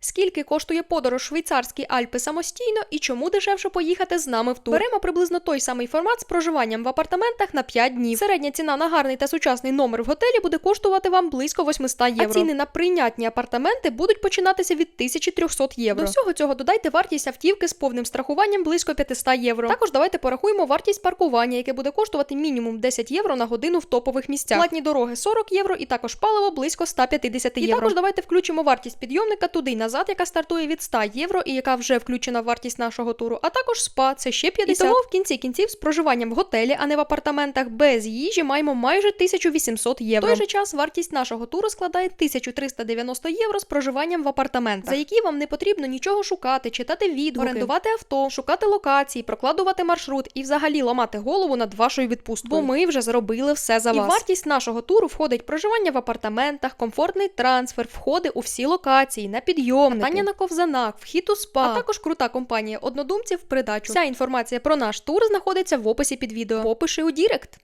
Скільки коштує подорож швейцарські Альпи самостійно і чому дешевше поїхати з нами в тур? Беремо приблизно той самий формат з проживанням в апартаментах на 5 днів. Середня ціна на гарний та сучасний номер в готелі буде коштувати вам близько 800 євро. А ціни на прийнятні апартаменти будуть починатися від 1300 євро. До всього цього додайте вартість автівки з повним страхуванням близько 500 євро. Також давайте порахуємо вартість паркування, яке буде коштувати мінімум 10 євро на годину в топових місцях. Платні дороги 40 євро і також паливо близько 150 євро. І також давайте включимо вартість підйомника туди й назад, яка стартує від 100 євро і яка вже включена в вартість нашого туру, а також спа, це ще 50. І того в кінці кінців з проживанням в готелі, а не в апартаментах без їжі, маємо майже 1800 євро. В той же час вартість нашого туру складає 1390 євро з проживанням в апартаментах, за які вам не потрібно нічого шукати, читати відгуки, орендувати авто, шукати локації, прокладувати маршрут і взагалі ламати голову над вашою відпусткою. Бо ми вже зробили все за вас. І вартість нашого туру входить проживання в апартаментах, комфортний трансфер, входи у всі локації, на підйомники, катання на ковзанах, вхід у спа, а також крута компанія однодумців в придачу. Вся інформація про наш тур знаходиться в описі під відео. Попиши у Дірект.